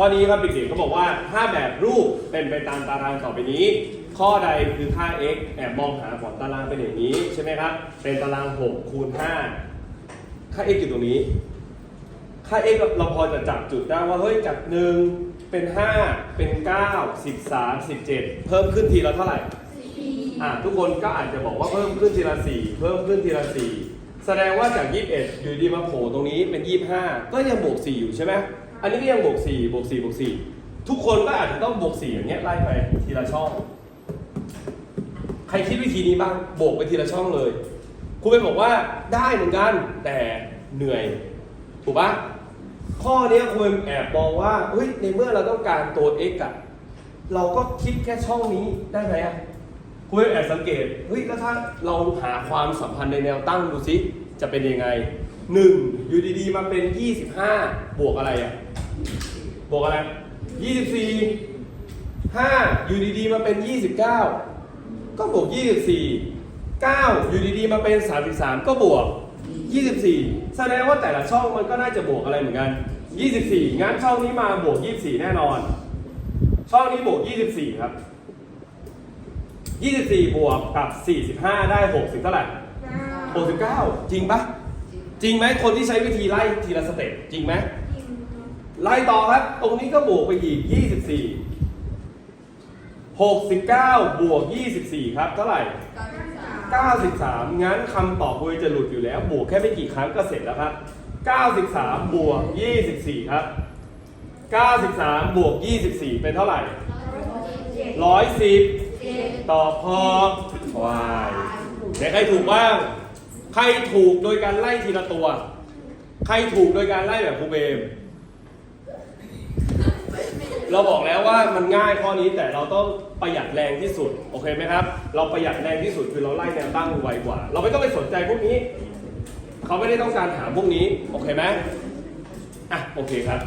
ข้อนี้ครับเด็กๆก็บอกว่าถ้าแบบรูปเป็นไปตามตารางต่อไปนี้ ข้อใดคือค่า x แอบมองหาของตารางเป็นอย่างนี้ใช่ไหมครับ เป็นตาราง 6 คูณ 5 ค่า x อยู่ตรงนี้ ค่า x เราพอจะจับจุดได้ว่าเฮ้ยจาก 1 เป็น 5 เป็น 9 13 17 เพิ่มขึ้นทีละเท่าไหร่อะทุกคนก็อาจจะบอกว่าเพิ่มขึ้นทีละ 4 เพิ่มขึ้นทีละ 4 แสดงว่าจาก 21 อยู่ดีมาโผล่ตรงนี้เป็น 25 ก็ยังบวก 4 อยู่ใช่ไหม อันนี้ก็ยังบวก4บวก4บวก4ทุกคนก็อาจจะต้องบวก4อย่างเงี้ยไล่ไปทีละช่อง ใครคิดวิธีนี้บ้างบวกไปทีละช่องเลยครูเป็นบอกว่าได้เหมือนกันแต่เหนื่อย ถูกปะข้อเนี้ยครูแอบมองว่าเฮ้ยในเมื่อเราต้องการตัว x อะเราก็คิดแค่ช่องนี้ได้ไหมอะครูแอบสังเกตเฮ้ยแล้วถ้าเราหาความสัมพันธ์ในแนวตั้งดูซิจะเป็นยังไงหนึ่งอยู่ดีๆมาเป็น 25 บวกอะไรอะ บวกอะไร 24 5 อยู่ดีๆ มาเป็น 29 ก็บวก 24 9 อยู่ดีๆ มาเป็น 33 ก็บวก 24 แสดงว่าแต่ละช่องมันก็น่าจะบวกอะไรเหมือนกัน 24 งั้นช่องนี้มาบวก 24 แน่นอน ช่องนี้บวก 24 ครับ 24 บวกกับ 45 ได้ 60 เท่าไหร่ 69 จริงปะจริงไหมคนที่ใช้วิธีไล่ทีละสเต็ปจริงไหม ไล่ต่อครับ ตรงนี้ก็บวกไปอีก 24 69 บวก 24 ครับ เท่าไหร่ 93 งั้นคำตอบคุยจะหลุดอยู่แล้ว บวกแค่ไม่กี่ครั้งก็เสร็จแล้วครับ 93 บวก 24 ครับ 93 บวก 24 เป็นเท่าไหร่ 110 ตอบพอวายไหนใครถูกบ้าง ใครถูกโดยการไล่ทีละตัว ใครถูกโดยการไล่แบบครูเบม เราบอกแล้วว่ามันง่ายข้อนี้แต่เราต้องประหยัดแรงที่สุดโอเคไหมครับ เราประหยัดแรงที่สุดคือเราไล่แนวตั้งไวกว่า เราไม่ต้องไปสนใจพวกนี้ เขาไม่ได้ต้องการหาพวกนี้ โอเคไหมอะโอเคครับ